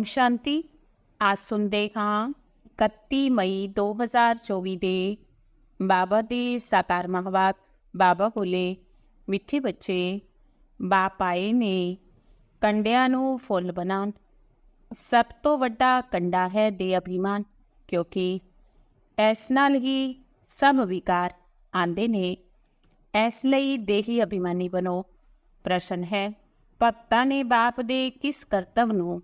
ਓਮ ਸ਼ਾਂਤੀ। ਅੱਜ ਸੁਣਦੇ ਹਾਂ 31 ਮਈ 2024 ਦੇ ਬਾਬਾ ਦੇ ਸਾਕਾਰ ਮਹਵਾਕ। ਬਾਬਾ ਬੋਲੇ, ਮਿੱਠੇ ਬੱਚੇ, ਬਾਪ ਆਏ ਨੇ, ਕੰਡਿਆਂ ਨੂੰ ਫੁੱਲ ਬਣਾਉਣ। ਸਭ ਤੋਂ ਵੱਡਾ ਕੰਡਾ ਹੈ ਦੇ ਅਭਿਮਾਨ, ਕਿਉਂਕਿ ਇਸ ਨਾਲ ਹੀ ਸਭ ਵਿਕਾਰ ਆਂਦੇ ਨੇ। ਇਸ ਲਈ ਦੇਹੀ ਅਭਿਮਾਨੀ ਬਣੋ। ਪ੍ਰਸ਼ਨ ਹੈ, ਭਗਤਾਂ ਨੇ ਬਾਪ ਦੇ ਕਿਸ ਕਰਤਵ ਨੂੰ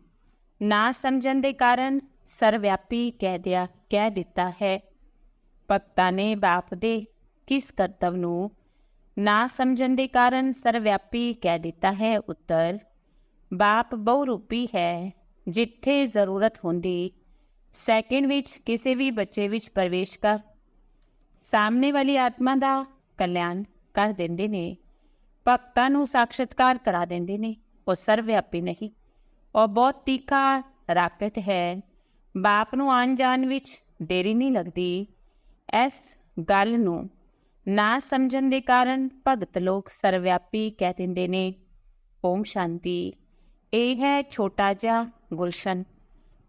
ਨਾ ਸਮਝਣ ਦੇ ਕਾਰਨ ਸਰਵਿਆਪੀ ਕਹਿ ਦਿਆ, ਕਹਿ ਦਿੱਤਾ ਹੈ। ਭਗਤਾਂ ਨੇ ਬਾਪ ਦੇ ਕਿਸ ਕਰਤਵ ਨੂੰ ਨਾ ਸਮਝਣ ਦੇ ਕਾਰਨ ਸਰਵਿਆਪੀ ਕਹਿ ਦਿੱਤਾ ਹੈ, ਉੱਤਰ, ਬਾਪ ਬਹੁ ਰੂਪੀ ਹੈ, ਜਿੱਥੇ ਜ਼ਰੂਰਤ ਹੁੰਦੀ, ਸੈਕਿੰਡ ਵਿੱਚ ਕਿਸੇ ਵੀ ਬੱਚੇ ਵਿੱਚ ਪ੍ਰਵੇਸ਼ ਕਰ। ਸਾਹਮਣੇ ਵਾਲੀ ਆਤਮਾ ਦਾ ਕਲਿਆਣ ਕਰ ਦਿੰਦੇ ਨੇ, ਭਗਤਾਂ ਨੂੰ ਸਾਖਸ਼ਾਤਕਾਰ ਕਰਾ ਦਿੰਦੇ ਨੇ, ਉਹ ਸਰਵਿਆਪੀ ਨਹੀਂ। ਉਹ ਬਹੁਤ ਤੀਖਾ ਰਾਕਟ ਹੈ। ਬਾਪ ਨੂੰ ਆਣ ਜਾਣ ਵਿੱਚ ਦੇਰੀ ਨਹੀਂ ਲੱਗਦੀ। ਇਸ ਗੱਲ ਨੂੰ ਨਾ ਸਮਝਣ ਦੇ ਕਾਰਨ ਭਗਤ ਲੋਕ ਸਰਵਿਆਪੀ ਕਹਿ ਦਿੰਦੇ ਨੇ, ਓਮ ਸ਼ਾਂਤੀ। ਇਹ ਹੈ ਛੋਟਾ ਜਿਹਾ ਗੁਲਸ਼ਨ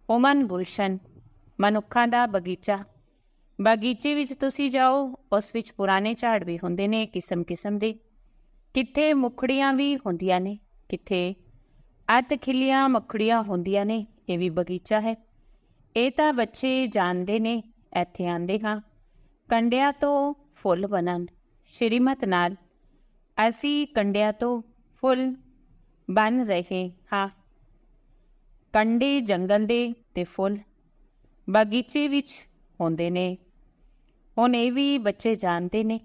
ਓਮਨ ਗੁਲਸ਼ਨ, ਮਨੁੱਖਾਂ ਦਾ ਬਗੀਚਾ। ਬਗੀਚੇ ਵਿੱਚ ਤੁਸੀਂ ਜਾਓ, ਉਸ ਵਿੱਚ ਪੁਰਾਣੇ ਝਾੜ ਵੀ ਹੁੰਦੇ ਨੇ ਕਿਸਮ-ਕਿਸਮ ਦੇ। ਕਿੱਥੇ ਮੁਖੜੀਆਂ ਵੀ ਹੁੰਦੀਆਂ ਨੇ, ਕਿੱਥੇ ਅੱਧ ਖਿਲੀਆਂ ਮੱਖੜੀਆਂ ਹੁੰਦੀਆਂ ਨੇ, ਇਹ ਵੀ ਬਗੀਚਾ ਹੈ। ਇਹ ਤਾਂ ਬੱਚੇ ਜਾਣਦੇ ਨੇ, ਇੱਥੇ ਆਂਦੇ ਹਾਂ। ਕੰਡਿਆਂ ਤੋਂ ਫੁੱਲ ਬਣਨ, ਸ਼੍ਰੀਮਤ ਨਾਲ। ਅਸੀਂ ਕੰਡਿਆਂ ਤੋਂ ਫੁੱਲ ਬਣ ਰਹੇ ਹਾਂ। ਕੰਡੇ ਜੰਗਲ ਦੇ ਤੇ ਫੁੱਲ ਬਗੀਚੇ ਵਿੱਚ ਹੁੰਦੇ ਨੇ। ਹੁਣ ਇਹ ਵੀ ਬੱਚੇ ਜਾਣਦੇ ਨੇ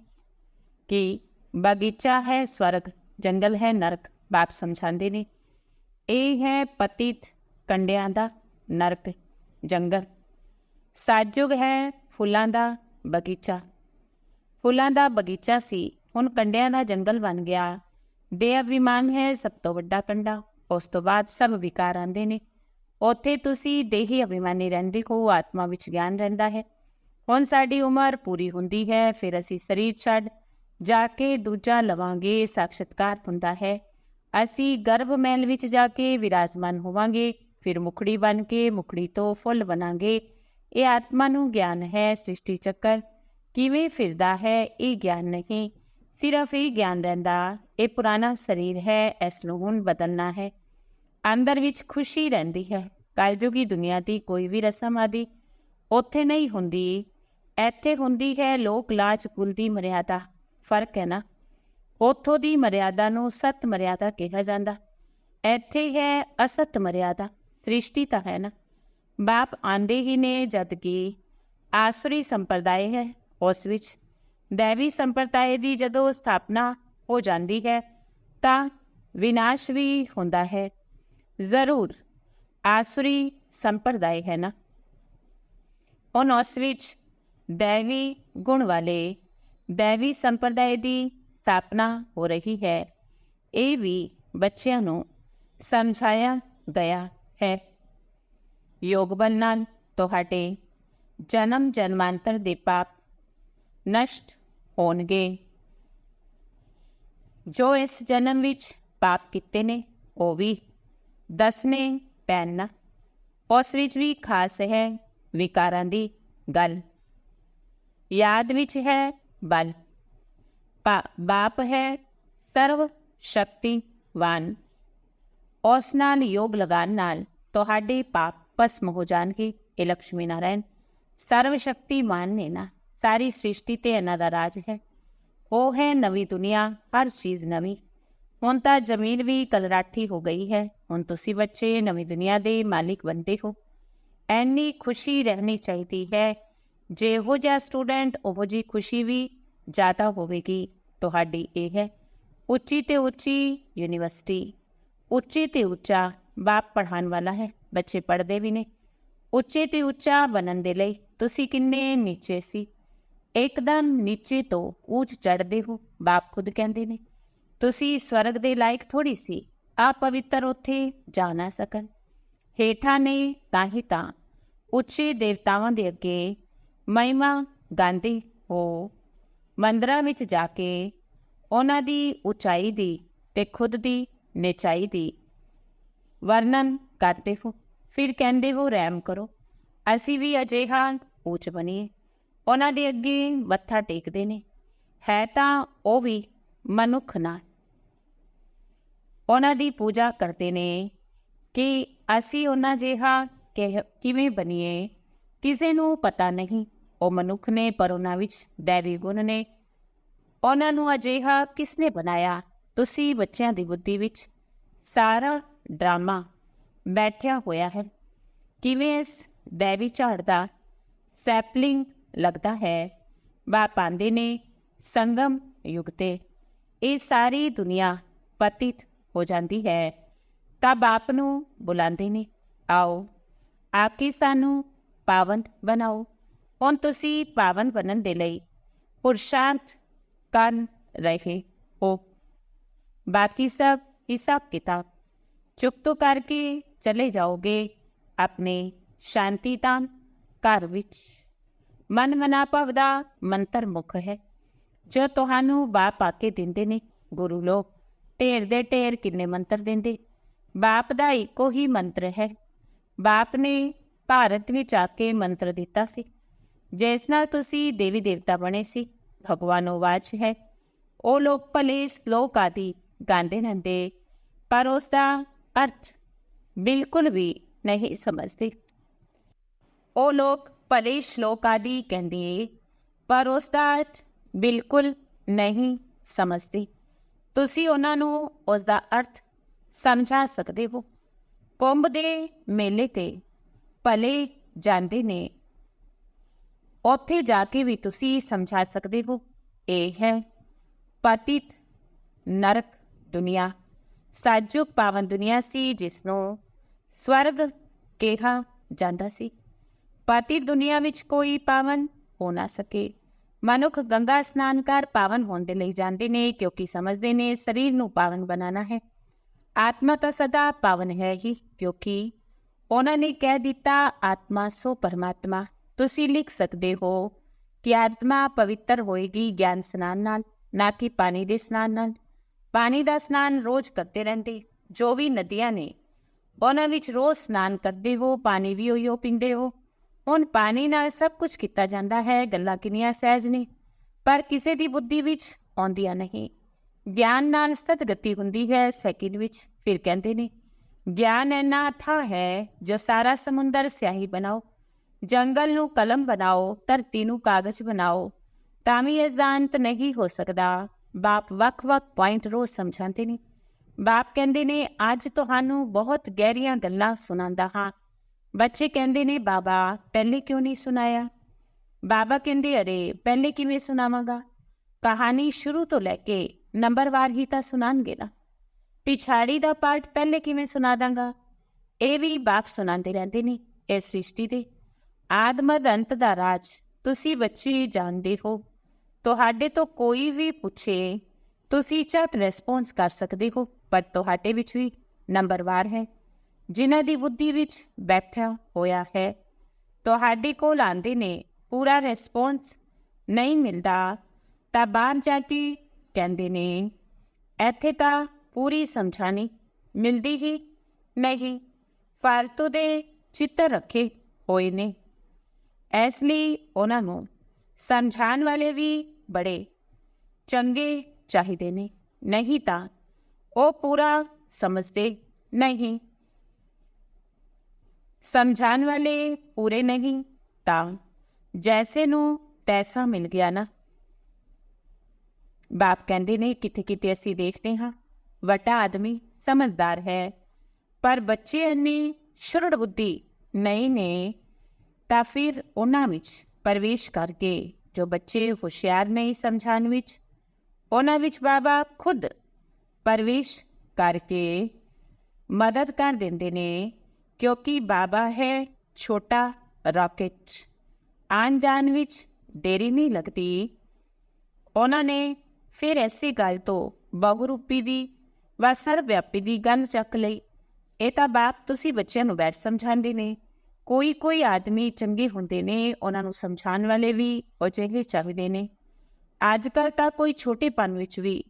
ਕਿ ਬਗੀਚਾ ਹੈ, ਸਵਰਗ, ਜੰਗਲ ਹੈ, ਨਰਕ, ਬਾਪ ਸਮਝਾਉਂਦੇ ਨੇ। ਇਹ ਹੈ ਪਤਿਤ ਕੰਡਿਆਂ ਦਾ ਨਰਕ, ਜੰਗਲ। ਸਾਜੁਗ ਹੈ ਫੁੱਲਾਂ ਦਾ ਬਗੀਚਾ। ਫੁੱਲਾਂ ਦਾ ਬਗੀਚਾ ਸੀ, ਹੁਣ ਕੰਡਿਆਂ ਦਾ ਜੰਗਲ ਬਣ ਗਿਆ। ਦੇ ਅਭਿਮਾਨ ਹੈ ਸਭ ਤੋਂ ਵੱਡਾ ਕੰਡਾ, ਉਸ ਤੋਂ ਬਾਅਦ ਸਭ ਵਿਕਾਰ ਆਂਦੇ ਨੇ। ਉੱਥੇ ਤੁਸੀਂ ਦੇਹੀ ਅਭਿਮਾਨੀ ਰਹਿੰਦੇ ਹੋ, ਆਤਮਾ ਵਿੱਚ ਗਿਆਨ ਰਹਿੰਦਾ ਹੈ। ਹੁਣ ਸਾਡੀ ਉਮਰ ਪੂਰੀ ਹੁੰਦੀ ਹੈ, ਫਿਰ ਅਸੀਂ ਸਰੀਰ ਛੱਡ ਜਾ ਕੇ ਦੂਜਾ ਲਵਾਂਗੇ ਸਾਖਸ਼ਤਕਾਰ ਹੁੰਦਾ ਹੈ। ਅਸੀਂ ਗਰਭ ਮਹਿਲ ਵਿੱਚ ਜਾ ਕੇ ਵਿਰਾਜਮਾਨ ਹੋਵਾਂਗੇ, ਫਿਰ ਮੁਖੜੀ ਬਣ ਕੇ ਮੁਖੜੀ ਤੋਂ ਫੁੱਲ ਬਣਾਂਗੇ। ਇਹ ਆਤਮਾ ਨੂੰ ਗਿਆਨ ਹੈ ਸ੍ਰਿਸ਼ਟੀ ਚੱਕਰ। ਕਿਵੇਂ ਫਿਰਦਾ ਹੈ ਇਹ ਗਿਆਨ ਨਹੀਂ, ਸਿਰਫ ਇਹ ਗਿਆਨ ਰਹਿੰਦਾ, ਇਹ ਪੁਰਾਣਾ ਸਰੀਰ ਹੈ, ਇਸ ਨੂੰ ਹੁਣ ਬਦਲਣਾ ਹੈ। ਅੰਦਰ ਵਿੱਚ ਖੁਸ਼ੀ ਰਹਿੰਦੀ ਹੈ, ਕਲਯੁਗੀ ਦੁਨੀਆ ਦੀ ਕੋਈ ਵੀ ਰਸਮ ਆਦੀ ਉੱਥੇ ਨਹੀਂ ਹੁੰਦੀ। ਇੱਥੇ ਹੁੰਦੀ ਹੈ ਲੋਕ ਲਾਜ ਕੁਲ ਦੀ ਮਰਿਆਦਾ। ਫ਼ਰਕ ਹੈ ਨਾ? ਉਥੋਂ ਦੀ ਮਰਿਆਦਾ ਨੂੰ ਸਤ ਮਰਿਆਦਾ ਕਿਹਾ ਜਾਂਦਾ। ਇੱਥੇ ਹੈ ਅਸਤ ਮਰਿਆਦਾ, ਸ੍ਰਿਸ਼ਟੀ ਤਾਂ ਹੈ ਨਾ। ਬਾਪ ਆਂਦੇ ਹੀ ਨੇ ਜਦ ਕਿ ਆਸਰੀ ਸੰਪਰਦਾਇ ਹੈ ਉਸ ਵਿੱਚ। ਦੇਵੀ ਸੰਪਰਦਾਇ ਦੀ ਜਦੋਂ ਸਥਾਪਨਾ ਹੋ ਜਾਂਦੀ ਹੈ, ਤਾਂ ਵਿਨਾਸ਼ ਵੀ ਹੁੰਦਾ ਹੈ। ਜ਼ਰੂਰ, ਆਸਰੀ ਸੰਪਰਦਾਇ ਹੈ ਨਾ। ਉਹ ਉਸ ਵਿੱਚ ਦੇਵੀ ਗੁਣ ਵਾਲੇ ਦੇਵੀ ਸੰਪਰਦਾਇ ਦੀ ਸਥਾਪਨਾ ਹੋ ਰਹੀ ਹੈ। ਇਹ ਵੀ ਬੱਚਿਆਂ ਨੂੰ ਸਮਝਾਇਆ ਗਿਆ ਹੈ। ਯੋਗ ਬਲ ਨਾਲ ਤੁਹਾਡੇ ਜਨਮ ਜਨਮਾਂਤਰ ਦੇ ਪਾਪ ਨਸ਼ਟ ਹੋਣਗੇ। ਜੋ ਇਸ ਜਨਮ ਵਿੱਚ ਪਾਪ ਕੀਤੇ ਨੇ, ਉਹ ਵੀ ਦਸਨੇ ਪੈਣਾ। ਉਸ ਵਿੱਚ ਵੀ ਖਾਸ ਹੈ ਵਿਕਾਰਾਂ ਦੀ ਗੱਲ। ਯਾਦ ਵਿੱਚ ਹੈ ਬਲ। ਬਾਪ ਹੈ ਸਰਵ ਸ਼ਕਤੀਵਾਨ ਉਸ ਨਾਲ ਯੋਗ ਲਗਾਨ ਨਾਲ ਤੁਹਾਡੇ ਪਾਪ ਭਸਮ ਹੋ ਜਾਣਗੇ ਇਹ ਲక్ష్ਮੀ ਨਾਰਾਇਣ ਸਰਵ ਸ਼ਕਤੀਮਾਨ ਨੇ ਨਾ ਸਾਰੀ ਸ੍ਰਿਸ਼ਟੀ ਤੇ ਇਹਨਾਂ ਦਾ ਰਾਜ ਹੈ ਉਹ ਹੈ ਨਵੀਂ ਦੁਨੀਆ ਹਰ ਚੀਜ਼ ਨਵੀਂ ਹੁਣ ਤਾਂ ਜ਼ਮੀਨ ਵੀ ਕਲਰਾਠੀ ਹੋ ਗਈ ਹੈ ਹੁਣ ਤੁਸੀਂ ਬੱਚੇ ਨਵੀਂ ਦੁਨੀਆ ਦੇ ਮਾਲਿਕ ਬਣਦੇ ਹੋ ਐਨੀ ਖੁਸ਼ੀ ਰਹਿਣੀ ਚਾਹੀਦੀ ਹੈ ਜੇ ਉਹ ਜਿਹਾ ਸਟੂਡੈਂਟ ਉਹ ਜੀ ਖੁਸ਼ੀ ਵੀ ਜ਼ਿਆਦਾ ਹੋਵੇਗੀ, ਤੁਹਾਡੀ ਇਹ ਹੈ ਉੱਚੀ ਤੇ ਉੱਚੀ ਯੂਨੀਵਰਸਿਟੀ, ਉੱਚੀ ਤੇ ਉੱਚਾ ਬਾਪ ਪੜ੍ਹਾਉਣ ਵਾਲਾ ਹੈ, ਬੱਚੇ ਪੜ੍ਹਦੇ ਵੀ ਨੇ। ਉੱਚੇ ਤੇ ਉੱਚਾ ਬਣਨ ਦੇ ਲਈ ਤੁਸੀਂ ਕਿੰਨੇ ਨੀਚੇ ਸੀ? ਇੱਕਦਮ ਨੀਚੇ ਤੋਂ ਉੱਚ ਚੜਦੇ ਹੋ, ਬਾਪ ਖੁਦ ਕਹਿੰਦੇ ਨੇ। ਤੁਸੀਂ ਸਵਰਗ ਦੇ ਲਾਇਕ ਥੋੜੀ ਸੀ, ਆ ਪਵਿੱਤਰ ਉੱਥੇ ਜਾ ਨਾ ਸਕਣ। ਹੇਠਾਂ ਨੇ ਤਾਂ ਹੀ ਤਾਂ ਉੱਚੇ ਦੇਵਤਾਵਾਂ ਦੇ ਅੱਗੇ ਮਹਿਮਾ ਗਾਂਧੀ ਹੋ ਮੰਦਰਾਂ ਵਿੱਚ ਜਾ ਕੇ ਉਹਨਾਂ ਦੀ ਉਚਾਈ ਦੀ ਤੇ ਖੁਦ ਦੀ ਨਿਚਾਈ ਦੀ ਵਰਣਨ ਕਰਦੇ ਹੋ। ਫਿਰ ਕਹਿੰਦੇ ਹੋ ਰਹਿਮ ਕਰੋ। ਅਸੀਂ ਵੀ ਅਜਿਹਾ ਉੱਚ ਬਣੀਏ। ਉਹਨਾਂ ਦੇ ਅੱਗੇ ਮੱਥਾ ਟੇਕਦੇ ਨੇ। ਹੈ ਤਾਂ ਉਹ ਵੀ ਮਨੁੱਖ ਨਾ ਉਹਨਾਂ ਦੀ ਪੂਜਾ ਕਰਦੇ ਨੇ ਕਿ ਅਸੀਂ ਉਹਨਾਂ ਜਿਹਾ ਕਿ- ਕਿਵੇਂ ਬਣੀਏ, ਕਿਸੇ ਨੂੰ ਪਤਾ ਨਹੀਂ। ਉਹ ਮਨੁੱਖ ਨੇ, ਪਰ ਉਹਨਾਂ ਵਿੱਚ ਦੇਵੀ ਗੁਣ ਨੇ। ਉਹਨਾਂ ਨੂੰ ਅਜਿਹਾ ਕਿਸਨੇ ਬਣਾਇਆ? ਤੁਸੀਂ ਬੱਚਿਆਂ ਦੀ ਬੁੱਧੀ ਵਿੱਚ ਸਾਰਾ ਡਰਾਮਾ ਬੈਠਿਆ ਹੋਇਆ ਹੈ। ਕਿਵੇਂ ਇਸ ਦੇਵੀ ਝਾੜ ਦਾ ਸੈਪਲਿੰਗ ਲੱਗਦਾ ਹੈ? ਬਾ ਪਾਉਂਦੇ ਨੇ, ਸੰਗਮ ਯੁਗ ਤੇ ਇਹ ਸਾਰੀ ਦੁਨੀਆ ਪਤਿਤ ਹੋ ਜਾਂਦੀ ਹੈ। ਤਾਂ ਬਾਪ ਨੂੰ ਬੁਲਾਉਂਦੇ ਨੇ, ਆਓ ਆ ਕੇ ਸਾਨੂੰ ਪਾਵਨ ਬਣਾਓ। ਹੁਣ ਤੁਸੀਂ ਪਾਵਨ ਬਣਨ ਦੇ ਲਈ ਪੁਰਸ਼ਾਰਥ ਕਰ ਰਹੇ ਹੋ। ਬਾਕੀ ਸਭ ਹਿਸਾਬ ਕਿਤਾਬ ਚੁੱਪ ਤੋਂ ਕਰਕੇ ਚਲੇ ਜਾਓਗੇ ਆਪਣੇ ਸ਼ਾਂਤੀ ਤਾਂ ਘਰ ਵਿੱਚ। ਮਨ ਮਨਾ ਭਵ ਦਾ ਮੰਤਰ ਮੁੱਖ ਹੈ। ਜੋ ਤੁਹਾਨੂੰ ਬਾਪ ਆ ਕੇ ਦਿੰਦੇ ਨੇ, ਗੁਰੂ ਲੋਕ, ਢੇਰ ਦੇ ਢੇਰ ਕਿੰਨੇ ਮੰਤਰ ਦਿੰਦੇ। ਬਾਪ ਦਾ ਇੱਕੋ ਹੀ ਮੰਤਰ ਹੈ। ਬਾਪ ਨੇ ਭਾਰਤ ਵਿੱਚ ਆ ਕੇ ਮੰਤਰ ਦਿੱਤਾ ਸੀ। ਜਿਸ ਨਾਲ ਤੁਸੀਂ ਦੇਵੀ ਦੇਵਤਾ ਬਣੇ ਸੀ, ਭਗਵਾਨੋ ਵਾਚ ਹੈ। ਉਹ ਲੋਕ ਭਲੇ ਸ਼ਲੋਕ ਆਦਿ ਗਾਉਂਦੇ ਰਹਿੰਦੇ, ਪਰ ਉਸ ਦਾ ਅਰਥ ਬਿਲਕੁਲ ਵੀ ਨਹੀਂ ਸਮਝਦੇ। ਉਹ ਲੋਕ ਭਲੇ ਸ਼ਲੋਕ ਆਦਿ ਕਹਿੰਦੇ, ਪਰ ਉਸ ਦਾ ਅਰਥ ਬਿਲਕੁਲ ਨਹੀਂ ਸਮਝਦੇ। ਤੁਸੀਂ ਉਹਨਾਂ ਨੂੰ ਉਸ ਦਾ ਅਰਥ ਸਮਝਾ ਸਕਦੇ ਹੋ। ਕੁੰਭ ਦੇ ਮੇਲੇ ਤੇ ਭਲੇ ਜਾਂਦੇ ਨੇ। ਉੱਥੇ ਜਾ ਕੇ ਵੀ ਤੁਸੀਂ ਸਮਝਾ ਸਕਦੇ ਹੋ, ਇਹ ਹੈ ਪਤਿਤ ਨਰਕ ਦੁਨੀਆ ਸਾਜੁਕ ਪਾਵਨ ਦੁਨੀਆ ਸੀ ਜਿਸ ਨੂੰ ਸਵਰਗ ਕਿਹਾ ਜਾਂਦਾ ਸੀ। ਪਤਿਤ ਦੁਨੀਆ ਵਿੱਚ ਕੋਈ ਪਾਵਨ ਹੋ ਨਾ ਸਕੇ। ਮਨੁੱਖ ਗੰਗਾ ਇਸ਼ਨਾਨ ਕਰ ਪਾਵਨ ਹੋਣ ਦੇ ਲਈ ਜਾਂਦੇ ਨੇ ਕਿਉਂਕਿ ਸਮਝਦੇ ਨੇ ਸਰੀਰ ਨੂੰ ਪਾਵਨ ਬਣਾਉਣਾ ਹੈ। ਆਤਮਾ ਤਾਂ ਸਦਾ ਪਾਵਨ ਹੈ ਹੀ ਕਿਉਂਕਿ ਉਹਨਾਂ ਨੇ ਕਹਿ ਦਿੱਤਾ, ਆਤਮਾ ਸੋ ਪਰਮਾਤਮਾ। ਤੁਸੀਂ ਲਿਖ ਸਕਦੇ ਹੋ, ਕਿ ਆਤਮਾ ਪਵਿੱਤਰ ਹੋਏਗੀ ਗਿਆਨ ਸਨਾਨ ਨਾਲ, ਨਾ ਕਿ ਪਾਣੀ ਦੇ ਸਨਾਨ ਨਾਲ। ਪਾਣੀ ਦਾ ਸਨਾਨ ਰੋਜ਼ ਕਰਦੇ ਰਹਿੰਦੇ, ਜੋ ਵੀ ਨਦੀਆਂ ਨੇ, ਉਹਨਾਂ ਵਿੱਚ ਰੋਜ਼ ਸਨਾਨ ਕਰਦੇ ਹੋ, ਪਾਣੀ ਵੀ ਉਹੀਓ ਪੀਂਦੇ ਹੋ। ਹੁਣ ਪਾਣੀ ਨਾਲ ਸਭ ਕੁਝ ਕੀਤਾ ਜਾਂਦਾ ਹੈ, ਗੱਲਾਂ ਕਿੰਨੀਆਂ ਸਹਿਜ ਨੇ, ਪਰ ਕਿਸੇ ਦੀ ਬੁੱਧੀ ਵਿੱਚ ਆਉਂਦੀਆਂ ਨਹੀਂ। ਗਿਆਨ ਨਾਲ ਸਤਗਤੀ ਹੁੰਦੀ ਹੈ, ਸੈਕਿੰਡ ਵਿੱਚ ਫਿਰ ਕਹਿੰਦੇ ਨੇ, ਗਿਆਨ ਇੰਨਾ ਅਥਾ ਹੈ, ਜੋ ਸਾਰਾ ਸਮੁੰਦਰ ਸਿਆਹੀ ਬਣਾਓ ਜੰਗਲ ਨੂੰ ਕਲਮ ਬਣਾਓ, ਧਰਤੀ ਨੂੰ ਕਾਗਜ਼ ਬਣਾਓ। ਤਾਂ ਵੀ ਇਹ ਅੰਤ ਨਹੀਂ ਹੋ ਸਕਦਾ। ਬਾਪ ਵੱਖ-ਵੱਖ ਪੁਆਇੰਟ ਰੋਜ਼ ਸਮਝਾਉਂਦੇ ਨੇ। ਬਾਪ ਕਹਿੰਦੇ ਨੇ, ਅੱਜ ਤੁਹਾਨੂੰ ਬਹੁਤ ਗਹਿਰੀਆਂ ਗੱਲਾਂ ਸੁਣਾਉਂਦਾ ਹਾਂ। ਬੱਚੇ ਕਹਿੰਦੇ ਨੇ, ਬਾਬਾ, ਪਹਿਲੇ ਕਿਉਂ ਨਹੀਂ ਸੁਣਾਇਆ? ਬਾਬਾ ਕਹਿੰਦੇ, ਅਰੇ, ਪਹਿਲੇ ਕਿਵੇਂ ਸੁਣਾਵਾਂਗਾ? ਕਹਾਣੀ ਸ਼ੁਰੂ ਤੋਂ ਲੈ ਕੇ ਨੰਬਰਵਾਰ ਹੀ ਤਾਂ ਸੁਣਾਣਗੇ ਨਾ। ਪਿਛਾੜੀ ਦਾ ਪਾਰਟ ਪਹਿਲੇ ਕਿਵੇਂ ਸੁਣਾ ਦਾਂਗਾ? ਇਹ ਵੀ ਬਾਪ ਸੁਣਾਉਂਦੇ ਰਹਿੰਦੇ ਨੇ ਇਸ ਸ੍ਰਿਸ਼ਟੀ ਦੇ। ਆਦਮਦ ਅੰਤ ਦਾ ਰਾਜ ਤੁਸੀਂ ਬੱਚੇ ਹੀ ਜਾਣਦੇ ਹੋ। ਤੁਹਾਡੇ ਤੋਂ ਕੋਈ ਵੀ ਪੁੱਛੇ, ਤੁਸੀਂ ਝਟ ਰਿਸਪੌਂਸ ਕਰ ਸਕਦੇ ਹੋ ਪਰ ਤੁਹਾਡੇ ਵਿੱਚ ਵੀ ਨੰਬਰਵਾਰ ਹੈ। ਜਿਨ੍ਹਾਂ ਦੀ ਬੁੱਧੀ ਵਿੱਚ ਬੈਠਾ ਹੋਇਆ ਹੈ, ਤੁਹਾਡੇ ਕੋਲ ਆਂਦੇ ਨੇ, ਪੂਰਾ ਰਿਸਪੌਂਸ ਨਹੀਂ ਮਿਲਦਾ, ਤਾਂ ਬਾਹਰ ਜਾ ਕੇ ਕਹਿੰਦੇ ਨੇ, ਇੱਥੇ ਤਾਂ ਪੂਰੀ ਸਮਝਾਣੀ ਮਿਲਦੀ ਹੀ ਨਹੀਂ, ਫਾਲਤੂ ਦੇ ਚਿੱਤਰ ਰੱਖੇ ਹੋਏ ਨੇ। ਇਸ ਲਈ ਉਹਨਾਂ ਨੂੰ ਸਮਝਾਉਣ ਵਾਲੇ ਵੀ ਬੜੇ ਚੰਗੇ ਚਾਹੀਦੇ ਨੇ। ਨਹੀਂ ਤਾਂ ਉਹ ਪੂਰਾ ਸਮਝਦੇ ਨਹੀਂ। ਸਮਝਾਉਣ ਵਾਲੇ ਪੂਰੇ ਨਹੀਂ ਤਾਂ ਜੈਸੇ ਨੂੰ ਤੈਸਾ ਮਿਲ ਗਿਆ ਨਾ। ਬਾਪ ਕਹਿੰਦੇ ਨੇ ਕਿਤੇ ਕਿਤੇ ਅਸੀਂ ਦੇਖਦੇ ਹਾਂ, ਵੱਡਾ ਆਦਮੀ ਸਮਝਦਾਰ ਹੈ, ਪਰ ਬੱਚੇ ਇੰਨੀ ਸ਼ੁਰੜ ਬੁੱਧੀ ਨਹੀਂ ਨੇ। ਤਾਂ ਫਿਰ ਉਹਨਾਂ ਵਿੱਚ ਪ੍ਰਵੇਸ਼ ਕਰਕੇ ਜੋ ਬੱਚੇ ਹੁਸ਼ਿਆਰ ਨਹੀਂ ਸਮਝਾਣ ਵਿੱਚ, ਉਹਨਾਂ ਵਿੱਚ ਬਾਬਾ ਖੁਦ ਪ੍ਰਵੇਸ਼ ਕਰਕੇ ਮਦਦ ਕਰ ਦਿੰਦੇ ਨੇ, ਕਿਉਂਕਿ ਬਾਬਾ ਹੈ ਛੋਟਾ ਰਾਕੇਟ ਆਨ ਜਾਣ ਵਿੱਚ ਦੇਰੀ ਨਹੀਂ ਲੱਗਦੀ। ਉਹਨਾਂ ਨੇ ਫਿਰ ਐਸੀ ਗੱਲ ਤੋਂ ਬਹੁਰੂਪੀ ਦੀ ਵਾ ਸਰਵਿਆਪੀ ਦੀ ਗੱਲ ਚੱਕ ਲਈ। ਇਹ ਤਾਂ ਬਾਪ ਤੁਸੀਂ ਬੱਚਿਆਂ ਨੂੰ ਬੈਠ ਸਮਝਾਉਂਦੇ ਨੇ। ਕੋਈ ਕੋਈ ਆਦਮੀ ਚੰਗੇ ਹੁੰਦੇ ਨੇ, ਉਹਨਾਂ ਨੂੰ ਸਮਝਾਉਣ ਵਾਲੇ ਵੀ ਉਹ ਚੰਗੇ ਚਾਹੀਦੇ ਨੇ। ਅੱਜ ਕੱਲ ਤਾਂ ਕੋਈ ਛੋਟੇਪਨ ਵਿੱਚ ਵੀ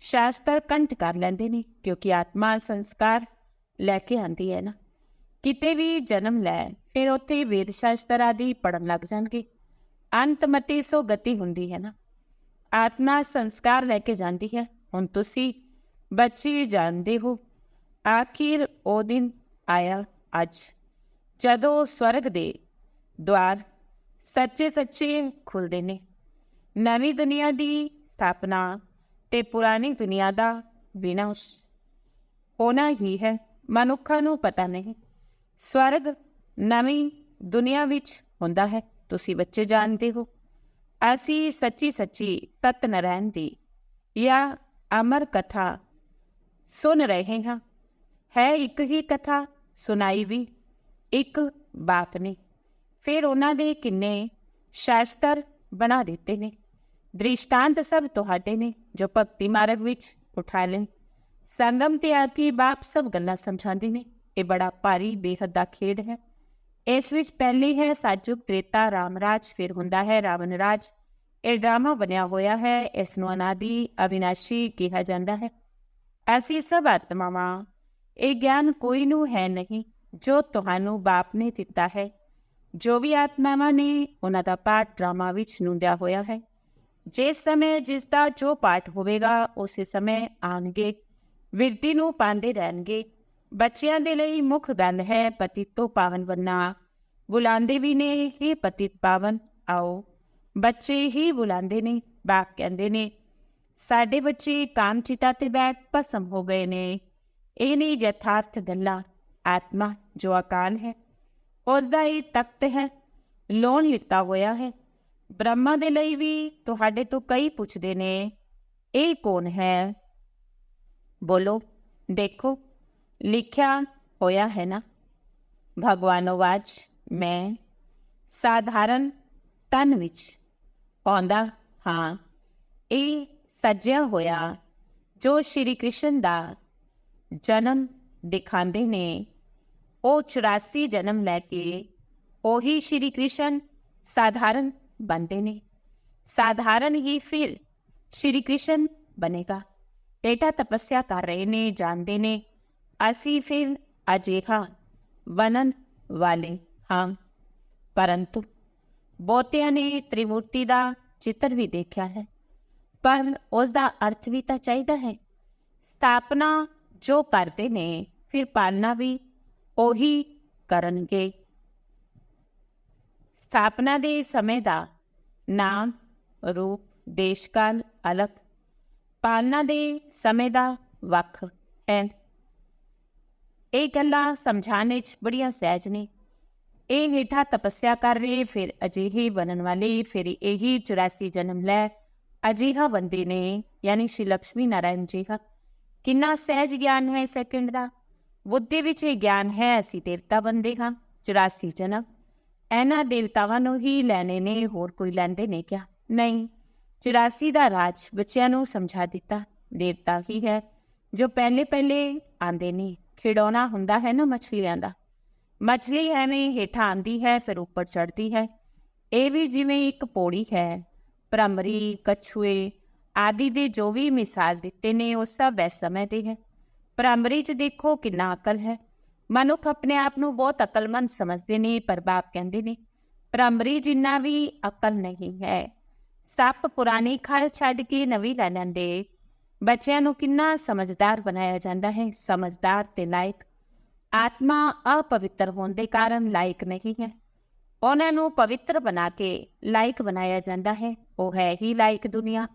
ਸ਼ਾਸਤਰ ਕੰਠ ਕਰ ਲੈਂਦੇ ਨੇ, ਕਿਉਂਕਿ ਆਤਮਾ ਸੰਸਕਾਰ ਲੈ ਕੇ ਆਂਦੀ ਹੈ ਨਾ। ਕਿਤੇ ਵੀ ਜਨਮ ਲੈ, ਫਿਰ ਉੱਥੇ ਵੇਦ ਸ਼ਾਸਤਰ ਆਦਿ ਪੜਨ ਲੱਗ ਜਾਣਗੇ। ਅੰਤਮਤੀ ਸੋ ਗਤੀ ਹੁੰਦੀ ਹੈ ਨਾ। ਆਤਮਾ ਸੰਸਕਾਰ ਲੈ ਕੇ ਜਾਂਦੀ ਹੈ। ਹੁਣ ਤੁਸੀਂ ਬੱਚੇ ਜਾਣਦੇ ਹੋ, ਆਖਿਰ ਉਹ ਦਿਨ ਆਇਆ ਅੱਜ। ਜਦੋਂ ਸਵਰਗ ਦੇ ਦਵਾਰ ਸੱਚੇ ਸੱਚੇ ਖੁੱਲਦੇ ਨੇ, ਨਵੀਂ ਦੁਨੀਆ ਦੀ ਸਥਾਪਨਾ ਤੇ ਪੁਰਾਣੀ ਦੁਨੀਆ ਦਾ ਵਿਨਾਸ਼, ਹੋਣਾ ਹੀ ਹੈ, ਮਨੁੱਖਾਂ ਨੂੰ ਪਤਾ ਨਹੀਂ। ਸਵਰਗ ਨਵੀਂ ਦੁਨੀਆ ਵਿੱਚ ਹੁੰਦਾ ਹੈ, ਤੁਸੀਂ ਬੱਚੇ ਜਾਣਦੇ ਹੋ। ਅਸੀਂ ਸੱਚੀ ਸੱਚੀ ਸਤ ਦੀ ਜਾਂ ਅਮਰ ਕਥਾ ਸੁਣ ਰਹੇ ਹਾਂ। ਹੈ ਇੱਕ ਹੀ ਕਥਾ ਸੁਣਾਈ ਵੀ ਇੱਕ ਬਾਪ ਨੇ। ਫਿਰ ਉਹਨਾਂ ਦੇ ਕਿੰਨੇ ਸ਼ਾਸਤਰ ਬਣਾ ਦਿੱਤੇ ਨੇ। ਦ੍ਰਿਸ਼ਟਾਂਤ ਸਭ ਤੁਹਾਡੇ ਨੇ, ਜੋ ਭਗਤੀ ਮਾਰਗ ਵਿੱਚ ਉਠਾ ਲੈ ਸੰਗਮ ਤੇ ਆਤੀ ਬਾਪ ਸਭ ਗੱਲਾਂ ਸਮਝਾਉਂਦੇ ਨੇ। ਇਹ ਬੜਾ ਭਾਰੀ, ਬੇਹੱਦ ਦਾ ਖੇਡ ਹੈ। ਇਸ ਵਿੱਚ ਪਹਿਲੀ ਹੈ ਸਾਜੁਕ ਤ੍ਰੇਤਾ ਰਾਮਰਾਜ, ਫਿਰ ਹੁੰਦਾ ਹੈ ਰਾਵਣ ਰਾਜ ਇਹ ਡਰਾਮਾ ਬਣਿਆ ਹੋਇਆ ਹੈ, ਇਸ ਨੂੰ ਅਨਾਦੀ ਅਵਿਨਾਸ਼ੀ ਕਿਹਾ ਜਾਂਦਾ ਹੈ। ਐਸੀ ਸਭ ਆਤਮਾਵਾਂ, ਇਹ ਗਿਆਨ ਕੋਈ ਨੂੰ ਹੈ ਨਹੀਂ। ਜੋ ਤੁਹਾਨੂੰ ਬਾਪ ਨੇ ਦਿੱਤਾ ਹੈ, ਜੋ ਵੀ ਆਤਮਾਵਾਂ ਨੇ ਉਹਨਾਂ ਦਾ ਪਾਠ ਡਰਾਮਾ ਵਿੱਚ ਨੁੰਦਿਆ ਹੋਇਆ ਹੈ। ਜਿਸ ਸਮੇਂ ਜਿਸ ਦਾ ਜੋ ਪਾਠ ਹੋਵੇਗਾ, ਉਸੇ ਸਮੇਂ ਆਣਗੇ ਵਿਰਤੀ ਨੂੰ ਪਾਉਂਦੇ ਰਹਿਣਗੇ। ਬੱਚਿਆਂ ਦੇ ਲਈ ਮੁੱਖ ਗੱਲ ਹੈ ਪਤਿਤ ਤੋਂ ਪਾਵਨ ਬਣਨਾ। ਬੁਲਾਉਂਦੇ ਵੀ ਨੇ, ਹੀ ਪਤਿਤ ਪਾਵਨ, ਆਓ। ਬੱਚੇ ਹੀ ਬੁਲਾਉਂਦੇ ਨੇ, ਬਾਪ ਕਹਿੰਦੇ ਨੇ, ਸਾਡੇ ਬੱਚੇ ਕਾਮਚਿਤਾ ਤੇ ਬੈਠ ਪਸਮ ਹੋ ਗਏ ਨੇ। ਇਹ ਨਹੀਂ ਯਥਾਰਥ ਗੱਲਾਂ। ਆਤਮਾ ਜੋ ਅਕਾਲ ਹੈ ਉਸ ਦਾ ਇਹ ਤਖਤ ਹੈ, ਲੋਨ ਲਿੱਤਾ ਹੋਇਆ ਹੈ। ਬ੍ਰਹਮਾ ਦੇ ਲਈ ਵੀ ਤੁਹਾਡੇ ਤੋਂ ਕਈ ਪੁੱਛਦੇ ਨੇ, ਇਹ ਕੌਣ ਹੈ? ਬੋਲੋ, ਦੇਖੋ, ਲਿਖਿਆ ਹੋਇਆ ਹੈ ਨਾ? ਭਗਵਾਨੋਵਾਚ ਮੈਂ ਸਾਧਾਰਨ ਤਨ ਵਿੱਚ ਆਉਂਦਾ ਹਾਂ। ਇਹ ਸੱਜਿਆ ਹੋਇਆ ਜੋ ਸ਼੍ਰੀ ਕ੍ਰਿਸ਼ਨ ਦਾ ਜਨਮ ਦਿਖਾਉਂਦੇ ਨੇ। ਉਹ 84 ਜਨਮ ਲੈ ਕੇ ਉਹੀ ਸ਼੍ਰੀ ਕ੍ਰਿਸ਼ਨ ਸਾਧਾਰਨ ਬਣਦੇ ਨੇ। ਸਾਧਾਰਨ ਹੀ ਫਿਰ ਸ਼੍ਰੀ ਕ੍ਰਿਸ਼ਨ ਬਣੇਗਾ। ਬੇਟਾ ਤਪੱਸਿਆ ਕਰ ਰਹੇ ਨੇ, ਜਾਣਦੇ ਨੇ। ਅਸੀਂ ਫਿਰ ਅਜੇਹਾ ਬਨਨ ਵਾਲੇ ਹਾਂ। ਪਰੰਤੂ ਬਹੁਤਿਆਂ ਨੇ ਤ੍ਰਿਮੂਰਤੀ ਦਾ ਚਿੱਤਰ ਵੀ ਦੇਖਿਆ ਹੈ। ਪਰ ਉਸ ਦਾ ਅਰਥ ਵੀ ਤਾਂ ਚਾਹੀਦਾ ਹੈ। ਸਥਾਪਨਾ ਜੋ ਕਰਦੇ ਨੇ, ਫਿਰ ਪਾਲਣਾ ਵੀ ਉਹੀ ਕਰਨਗੇ। ਸਥਾਪਨਾ ਦੇ ਸਮੇਂ ਦਾ ਨਾਮ ਰੂਪ ਦੇਸ਼ਕਾਲ ਅਲਗ ਪਾਲਣਾ ਦੇ ਸਮੇਂ ਦਾ ਵੱਖ ਹੈ ਇਹ ਗੱਲਾਂ ਸਮਝਾਣੇ 'ਚ ਬੜੀਆਂ ਸਹਿਜ ਨੇ। ਇਹ ਹੇਠਾ ਤਪੱਸਿਆ ਕਰ ਰਹੇ ਫਿਰ ਅਜਿਹੇ ਬਣਨ ਵਾਲੇ ਫਿਰ ਇਹੀ 84 ਜਨਮ ਲੈ ਅਜਿਹਾ ਬੰਦੇ ਨੇ, ਯਾਨੀ ਸ਼੍ਰੀ ਲక్ష్ਮੀ ਨਾਰਾਇਣ ਜੀ ਦਾ। ਕਿੰਨਾ ਸਹਿਜ ਗਿਆਨ ਹੈ ਸੈਕਿੰਡ ਦਾ। ਬੁੱਧੀ ਵਿੱਚ ਇਹ ਗਿਆਨ ਹੈ, ਅਸੀਂ ਦੇਵਤਾ ਬੰਦੇ ਹਾਂ 84 ਜਨਮ ਇਹਨਾਂ ਦੇਵਤਾਵਾਂ ਨੂੰ ਹੀ ਲੈਣੇ ਨੇ, ਹੋਰ ਕੋਈ ਲੈਂਦੇ ਨੇ ਕਿਆ? ਨਹੀਂ। 84 ਦਾ ਰਾਜ ਬੱਚਿਆਂ ਨੂੰ ਸਮਝਾ ਦਿੱਤਾ। ਦੇਵਤਾ ਹੀ ਹੈ, ਜੋ ਪਹਿਲੇ ਪਹਿਲੇ ਆਂਦੇ ਨੇ। ਖਿਡੌਣਾ ਹੁੰਦਾ ਹੈ ਨਾ ਮਛਲੀਆਂ ਦਾ। ਮਛਲੀ ਐਵੇਂ ਹੇਠਾਂ ਆਂਦੀ ਹੈ, ਫਿਰ ਉੱਪਰ ਚੜਦੀ ਹੈ। ਇਹ ਵੀ ਜਿਵੇਂ ਇੱਕ ਪੌੜੀ ਹੈ, ਭ੍ਰਮਰੀ, ਕਛੂਏ ਆਦਿ ਦੇ ਜੋ ਵੀ ਮਿਸਾਲ ਦਿੱਤੇ ਨੇ ਉਹ ਸਭ ਇਸ ਸਮੇਂ ਦੇ ਹੈ। ਭ੍ਰਮਰੀ 'ਚ ਦੇਖੋ ਕਿੰਨਾ ਅਕਲ ਹੈ। ਮਨੁੱਖ ਆਪਣੇ ਆਪ ਨੂੰ ਬਹੁਤ ਅਕਲਮੰਦ ਸਮਝਦੇ ਨੇ, ਪਰ ਬਾਪ ਕਹਿੰਦੇ ਨੇ ਭ੍ਰਮਰੀ ਜਿੰਨਾ ਵੀ ਅਕਲ ਨਹੀਂ ਹੈ। ਸੱਪ ਪੁਰਾਣੀ ਖਾਲ ਛੱਡ ਕੇ ਨਵੀਂ ਲੈ ਲੈਂਦੇ। ਬੱਚਿਆਂ ਨੂੰ ਕਿੰਨਾ ਸਮਝਦਾਰ ਬਣਾਇਆ ਜਾਂਦਾ ਹੈ। ਸਮਝਦਾਰ ਤੇ ਲਾਇਕ। ਆਤਮਾ ਅਪਵਿੱਤਰ ਹੋਣ ਦੇ ਕਾਰਨ ਲਾਇਕ ਨਹੀਂ ਹੈ। ਉਹਨਾਂ ਨੂੰ ਪਵਿੱਤਰ ਬਣਾ ਕੇ ਲਾਇਕ ਬਣਾਇਆ ਜਾਂਦਾ ਹੈ। ਉਹ ਹੈ ਹੀ ਲਾਇਕ ਦੁਨੀਆ।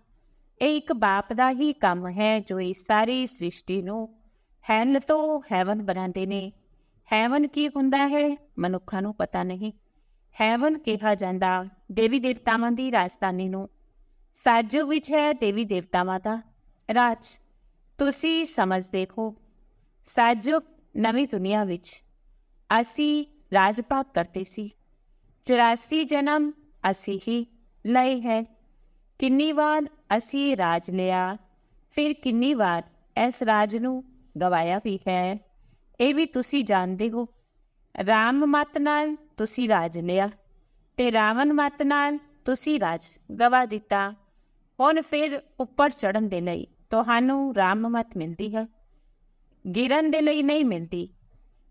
ਇਹ ਇੱਕ ਬਾਪ ਦਾ ਹੀ ਕੰਮ ਹੈ, ਜੋ ਇਸ ਸਾਰੀ ਸ੍ਰਿਸ਼ਟੀ ਨੂੰ ਹੈਨ ਤੋਂ ਹੈਵਨ ਬਣਾਉਂਦੇ ਨੇ। ਹੈਵਨ ਕੀ ਹੁੰਦਾ ਹੈ? ਮਨੁੱਖਾਂ ਨੂੰ ਪਤਾ ਨਹੀਂ। ਹੈਵਨ ਕਿਹਾ ਜਾਂਦਾ ਦੇਵੀ ਦੇਵਤਾਵਾਂ ਦੀ ਰਾਜਧਾਨੀ ਨੂੰ। ਸਾਜੋ ਵਿੱਚ ਹੈ ਦੇਵੀ ਦੇਵਤਾਵਾਂ ਦਾ। ਰਾਜ, ਤੁਸੀਂ ਸਮਝਦੇ ਹੋ ਸਾਜੋ ਨਵੀਂ ਦੁਨੀਆ ਵਿੱਚ ਅਸੀਂ ਰਾਜਪਾਲ ਕਰਦੇ ਸੀ। 84 ਜਨਮ ਅਸੀਂ ਹੀ ਲਏ ਹੈ। ਕਿੰਨੀ ਵਾਰ ਅਸੀਂ ਰਾਜ ਲਿਆ, ਫਿਰ ਕਿੰਨੀ ਵਾਰ ਇਸ ਰਾਜ ਨੂੰ ਗਵਾਇਆ ਵੀ ਹੈ। ਇਹ ਵੀ ਤੁਸੀਂ ਜਾਣਦੇ ਹੋ। ਰਾਮ ਮਤ ਨਾਲ ਤੁਸੀਂ ਰਾਜ ਲਿਆ ਤੇ ਰਾਵਣ ਮਤ ਨਾਲ ਤੁਸੀਂ ਰਾਜ ਗਵਾ ਦਿੱਤਾ। ਹੁਣ ਫਿਰ ਉੱਪਰ ਚੜਨ ਦੇ ਲਈ ਤੁਹਾਨੂੰ ਰਾਮ ਮਤ ਮਿਲਦੀ ਹੈ। ਗਿਰਨ ਦੇ ਲਈ ਨਹੀਂ ਮਿਲਦੀ।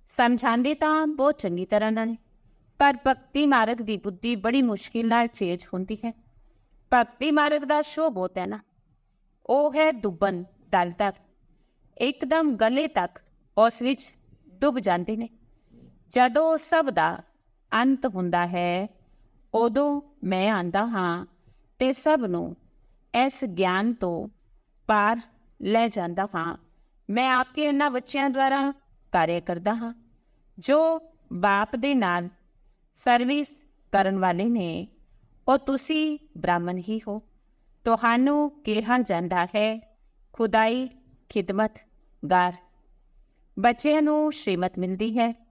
ਸਮਝਾਉਂਦੇ ਤਾਂ ਬਹੁਤ ਚੰਗੀ ਤਰ੍ਹਾਂ ਨਾਲ। ਪਰ ਭਗਤੀ ਮਾਰਗ ਦੀ ਬੁੱਧੀ ਬੜੀ ਮੁਸ਼ਕਿਲ ਨਾਲ ਚੇਜ ਹੁੰਦੀ ਹੈ। ਭਗਤੀ ਮਾਰਗ ਦਾ ਸ਼ੋਅ ਬਹੁਤ ਹੈ ਨਾ। ਉਹ ਹੈ ਦੁਬਨ ਦਲ ਤੱਕ। ਇੱਕਦਮ ਗਲੇ ਤੱਕ ਉਸ ਵਿੱਚ ਡੁੱਬ ਜਾਂਦੇ ਨੇ। ਜਦੋਂ ਸਭ ਦਾ ਅੰਤ ਹੁੰਦਾ ਹੈ, ਉਦੋਂ ਮੈਂ ਆਂਦਾ ਹਾਂ ਤੇ ਸਭ ਨੂੰ ਇਸ ਗਿਆਨ ਤੋਂ ਪਾਰ ਲੈ ਜਾਂਦਾ ਹਾਂ। ਮੈਂ ਆਪਕੇ ਇਹਨਾਂ ਬੱਚਿਆਂ ਦੁਆਰਾ ਕਾਰਿਆ ਕਰਦਾ ਹਾਂ, ਜੋ ਬਾਪ ਦੇ ਨਾਲ ਸਰਵਿਸ ਕਰਨ ਵਾਲੇ ਨੇ, ਉਹ ਤੁਸੀਂ ਬ੍ਰਾਹਮਣ ਹੀ ਹੋ। ਤੁਹਾਨੂੰ ਕਿਹਾ ਜਾਂਦਾ ਹੈ, ਖੁਦਾਈ ਖਿਦਮਤ ਗਾਰ। ਬੱਚਿਆਂ ਨੂੰ ਸ਼੍ਰੀਮਤ ਮਿਲਦੀ ਹੈ।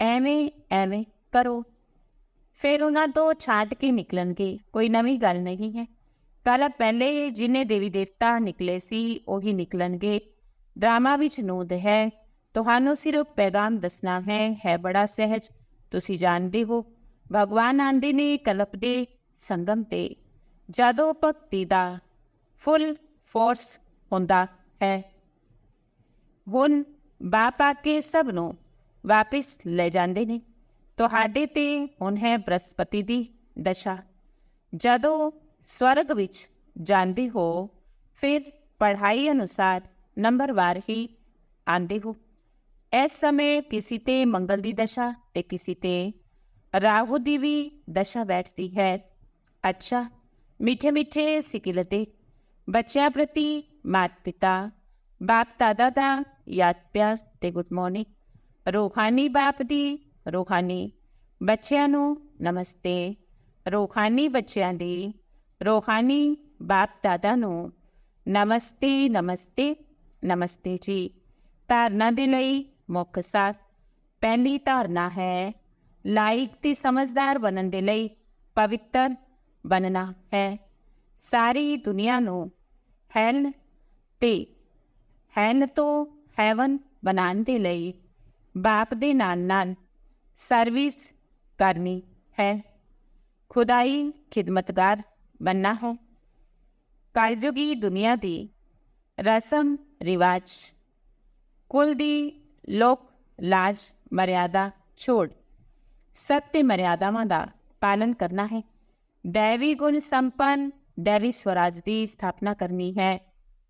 ਐਵੇਂ ਐਵੇਂ ਕਰੋ। ਫਿਰ ਉਹਨਾਂ ਤੋਂ ਛਾਟ ਕੇ ਨਿਕਲਣਗੇ, ਕੋਈ ਨਵੀਂ ਗੱਲ ਨਹੀਂ ਹੈ। ਕੱਲ ਪਹਿਲੇ ਜਿਨੇ ਦੇਵੀ ਦੇਵਤਾ ਨਿਕਲੇ ਸੀ, ਉਹੀ ਨਿਕਲਣਗੇ। ਡਰਾਮਾ ਵਿੱਚ ਨੂਦ ਹੈ। ਤੁਹਾਨੂੰ ਸਿਰਫ ਪੈਗਾਮ ਦੱਸਣਾ ਹੈ ਹੈ ਬੜਾ ਸਹਿਜ। ਤੁਸੀਂ ਜਾਣਦੇ ਹੋ, ਭਗਵਾਨ ਆਂਦੇ ਨੇ ਕਲਪ ਦੇ ਸੰਗਮ ਤੇ। ਜਦੋਂ ਭਗਤੀ ਦਾ ਫੁੱਲ ਫੋਰਸ ਹੁੰਦਾ ਹੈ। ਹੁਣ ਬਾਪਾ ਕੇ ਸਭ ਨੂੰ ਵਾਪਿਸ ਲੈ ਜਾਂਦੇ ਨੇ ਤੁਹਾਡੇ ਤੇ ਹੁਣ ਹੈ ਬ੍ਰਹਸਪਤੀ ਦੀ ਦਸ਼ਾ ਜਦੋਂ ਸਵਰਗ ਵਿੱਚ ਜਾਂਦੇ ਹੋ ਫਿਰ ਪੜ੍ਹਾਈ ਅਨੁਸਾਰ ਨੰਬਰਵਾਰ ਹੀ ਆਂਦੇ ਹੋ ਇਸ ਸਮੇਂ ਕਿਸੇ ਤੇ ਮੰਗਲ ਦੀ ਦਸ਼ਾ ਤੇ ਕਿਸੇ ਤੇ ਰਾਹੂ ਦੀ ਵੀ ਦਸ਼ਾ ਬੈਠਦੀ ਹੈ ਅੱਛਾ ਮਿੱਠੇ ਮਿੱਠੇ ਸਿਕਿਲਤੇ ਬੱਚਿਆਂ ਪ੍ਰਤੀ ਮਾਤ ਪਿਤਾ ਬਾਪ ਦਾਦਾ ਦਾ ਯਾਦ ਪਿਆਰ ਤੇ ਗੁੱਡ ਮਾਰਨਿੰਗ। ਰੂਹਾਨੀ ਬਾਪ ਦੀ ਰੂਹਾਨੀ। ਬੱਚਿਆਂ ਨੂੰ ਨਮਸਤੇ। ਰੂਹਾਨੀ ਬੱਚਿਆਂ ਦੀ ਰੂਹਾਨੀ ਬਾਪ ਦਾਦਾ ਨੂੰ ਨਮਸਤੇ ਨਮਸਤੇ ਨਮਸਤੇ ਜੀ। ਧਾਰਨਾ ਦੇ ਲਈ ਮੁੱਖ ਸਾਰ। ਪਹਿਲੀ ਧਾਰਨਾ ਹੈ ਲਾਇਕ ਤੇ ਸਮਝਦਾਰ ਬਣਨ ਦੇ ਲਈ ਪਵਿੱਤਰ ਬਣਨਾ ਹੈ। ਸਾਰੀ ਦੁਨੀਆ ਨੂੰ ਹੈਲ ਤੇ ਹੈਲ ਤੋਂ ਹੈਵਨ ਬਣਾਉਣ ਦੇ ਲਈ ਬਾਪ ਦੇ ਨਾਲ ਨਾਲ ਸਰਵਿਸ ਕਰਨੀ ਹੈ ਖੁਦਾਈ ਖਿਦਮਤਗਾਰ ਬਣਨਾ ਹੈ ਕਾਲਜੁਗੀ ਦੁਨੀਆ ਦੀ ਰਸਮ ਰਿਵਾਜ ਕੁਲ ਦੀ ਲੋਕ ਲਾਜ ਮਰਿਆਦਾ ਛੋੜ ਸਤਿ ਮਰਿਆਦਾਵਾਂ ਦਾ ਪਾਲਨ ਕਰਨਾ ਹੈ ਦੇਵੀ ਗੁਣ ਸੰਪਨ ਦੇਵੀ ਸਵਰਾਜ ਦੀ ਸਥਾਪਨਾ ਕਰਨੀ ਹੈ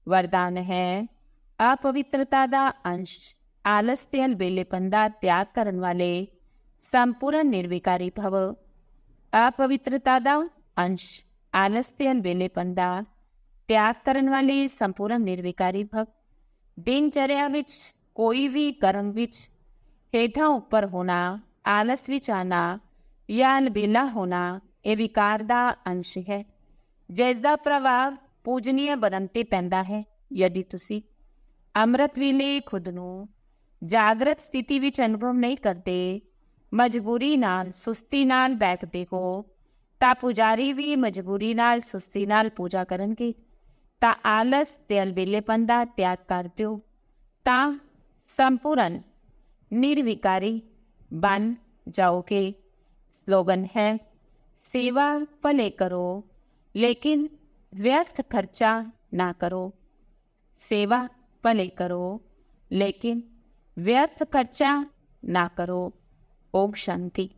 ਵਰਦਾਨ ਹੈ ਅਪਵਿੱਤਰਤਾ ਦਾ ਅੰਸ਼ ਆਲਸ ਤੇ ਅਲਬੇਲੇਪਨ ਦਾ ਤਿਆਗ ਕਰਨ ਵਾਲੇ ਸੰਪੂਰਨ ਨਿਰਵਿਕਾਰੀ ਭਵ ਅਪਵਿੱਤਰਤਾ ਦਾ ਅੰਸ਼ ਆਲਸ ਤੇ ਅਲਬੇਲੇਪਨ ਦਾ ਤਿਆਗ ਕਰਨ ਵਾਲੇ ਸੰਪੂਰਨ ਨਿਰਵਿਕਾਰੀ ਭਵ ਦਿਨਚਰਿਆ ਵਿੱਚ ਕੋਈ ਵੀ ਕਰਮ ਵਿੱਚ ਹੇਠਾਂ ਉੱਪਰ ਹੋਣਾ ਆਲਸ ਵਿੱਚ ਆਣਾ ਜਾਂ ਅਲਬੇਲਾ ਹੋਣਾ ਇਹ ਵਿਕਾਰ ਦਾ ਅੰਸ਼ ਹੈ ਜਿਸ ਦਾ ਪ੍ਰਭਾਵ ਪੂਜਨੀय ਬਣਨ ਤੇ ਪੈਂਦਾ ਹੈ ਯਦੀ ਤੁਸੀਂ ਅੰਮ੍ਰਿਤ ਵੇਲੇ ਖੁਦ ਨੂੰ ਜਾਗਰਤ ਸਥਿਤੀ ਵਿੱਚ ਅਨੁਭਵ ਨਹੀਂ ਕਰਦੇ ਮਜਬੂਰੀ ਨਾਲ ਸੁਸਤੀ ਨਾਲ ਬੈਠਦੇ ਹੋ ਤਾਂ ਪੁਜਾਰੀ ਵੀ ਮਜਬੂਰੀ ਨਾਲ ਸੁਸਤੀ ਨਾਲ ਪੂਜਾ ਕਰਨਗੇ ਤਾਂ ਆਲਸ ਤੇ ਅਲਬੇਲੇਪਨ ਦਾ ਤਿਆਗ ਕਰ ਦਿਓ ਤਾਂ ਸੰਪੂਰਨ ਨਿਰਵਿਕਾਰੀ ਬਨ ਜਾਓਗੇ ਸਲੋਗਨ ਹੈ सेवा भले करो लेकिन व्यर्थ खर्चा ना करो सेवा भले करो लेकिन व्यर्थ खर्चा ना करो ओम शांति